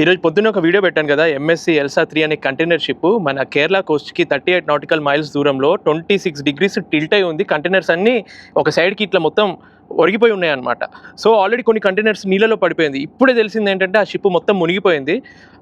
ఈరోజు పొద్దున్న ఒక వీడియో పెట్టాను కదా ఎంఎస్సి ఎల్సా త్రీ అనే కంటైనర్ షిప్ మన కేరళ కోస్ట్కి థర్టీ ఎయిట్ నాటికల్ మైల్స్ దూరంలో ట్వంటీ సిక్స్ డిగ్రీస్ టిల్ట్ అయి ఉంది. కంటైనర్స్ అన్నీ ఒక సైడ్కి ఇట్లా మొత్తం ఒరిగిపోయి ఉన్నాయన్నమాట. సో ఆల్రెడీ కొన్ని కంటైనర్స్ నీళ్ళలో పడిపోయింది. ఇప్పుడే తెలిసింది ఏంటంటే ఆ షిప్ మొత్తం మునిగిపోయింది.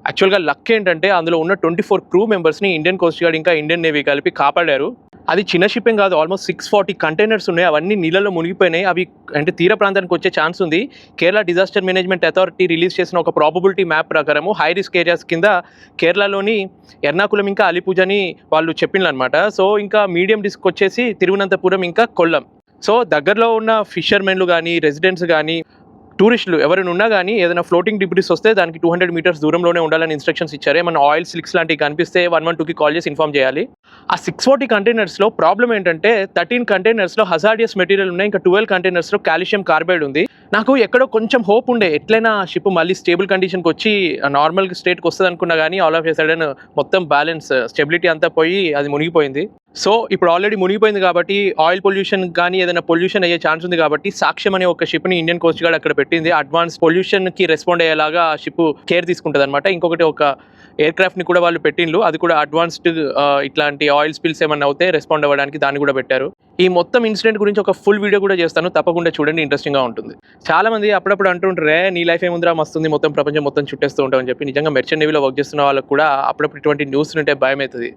యాక్చువల్గా లక్ ఏంటంటే అందులో ఉన్న ట్వంటీ ఫోర్ క్రూ మెంబర్స్ని ఇండియన్ కోస్ట్ గార్డ్ ఇంకా ఇండియన్ నేవీ కలిపి కాపాడారు. అది చిన్న షిప్పింగ్ కాదు ఆల్మోస్ట్ సిక్స్ ఫార్టీ కంటైనర్స్ ఉన్నాయి. అవన్నీ నీళ్ళలో మునిగిపోయినాయి. అవి అంటే తీర ప్రాంతానికి వచ్చే ఛాన్స్ ఉంది. Kerala disaster management authority release చేసిన ఒక ప్రాబబిలిటీ మ్యాప్ ప్రకారము హై రిస్క్ ఏరియాస్ కింద కేరళలోని ఎర్నాకుళం ఇంకా అలిపూజని వాళ్ళు చెప్పిండ్రు అనమాట సో ఇంకా మీడియం రిస్క్ వచ్చేసి తిరువనంతపురం ఇంకా కొల్లం. సో దగ్గరలో ఉన్న ఫిషర్మెన్లు కానీ రెసిడెంట్స్ కానీ టూరిస్టులు ఎవరైనా ఉన్నా కానీ ఏదైనా ఫ్లోటింగ్ డిబ్రిస్ వస్తే దానికి టూ హండ్రెడ్ మీటర్స్ దూరంలోనే ఉండాలని ఇన్స్ట్రక్షన్స్ ఇచ్చారు. ఏమైనా ఆయిల్ స్లిక్స్ లాంటివి కనిపిస్తే వన్ వన్ టూకి కాల్ చేసి ఇన్ఫామ్ చేయాలి. ఆ సిక్స్ ఫార్టీ కంటైనర్స్లో ప్రాబ్లం ఏంటంటే థర్టీన్ కంటైనర్స్లో హజార్డియస్ మెటీరియల్ ఉన్నాయి. ఇంకా ట్వెల్వ్ కంటైనర్స్లో కాల్షియం కార్బైడ్ ఉంది. నాకు ఎక్కడో కొంచెం హోప్ ఉండే. ఎట్లయినా షిప్ మళ్ళీ స్టేబుల్ కండిషన్కి వచ్చి నార్మల్ స్టేట్కి వస్తుంది అనుకున్నా కానీ ఆల్ ఆఫ్ ఏ సడన్ మొత్తం బ్యాలెన్స్ స్టెబిలిటీ అంతా పోయి అది మునిగిపోయింది. సో ఇప్పుడు ఆల్రెడీ మునిగిపోయింది కాబట్టి ఆయిల్ పొల్యూషన్ కానీ ఏదైనా పొల్యూషన్ అయ్యే ఛాన్స్ ఉంది కాబట్టి సాక్ష్యం అనే ఒక షిప్ని ఇండియన్ కోస్ట్ గార్డ్ అక్కడ పెట్టింది. అడ్వాన్స్ పొల్యూషన్కి రెస్పాండ్ అయ్యేలాగా ఆ షిప్ కేర్ తీసుకుంటుంది అనమాట ఇంకొకటి ఒక ఎయిర్ క్రాఫ్ట్ని కూడా వాళ్ళు పెట్టిండ్రు అది కూడా అడ్వాన్స్డ్ ఇట్లాంటి ఆయిల్ స్పిల్స్ ఏమన్నా అవుతే రెస్పాండ్ అవ్వడానికి దాన్ని కూడా పెట్టారు. ఈ మొత్తం ఇన్సిడెంట్ గురించి ఒక ఫుల్ వీడియో కూడా చేస్తాను. తప్పకుండా చూడండి ఇంట్రెస్టింగ్గా ఉంటుంది. చాలా మంది అప్పుడప్పుడు అంటుంటారే నీ లైఫ్ ఏముందిరా మస్తుంది మొత్తం ప్రపంచం మొత్తం చుట్టేస్తూ ఉంటామని చెప్పి. నిజంగా మెర్చెంట్ నేవీలో వర్క్ చేస్తున్న వాళ్ళకి కూడా అప్పుడప్పుడు ఇటువంటి న్యూస్ ఉంటే భయం అవుతుంది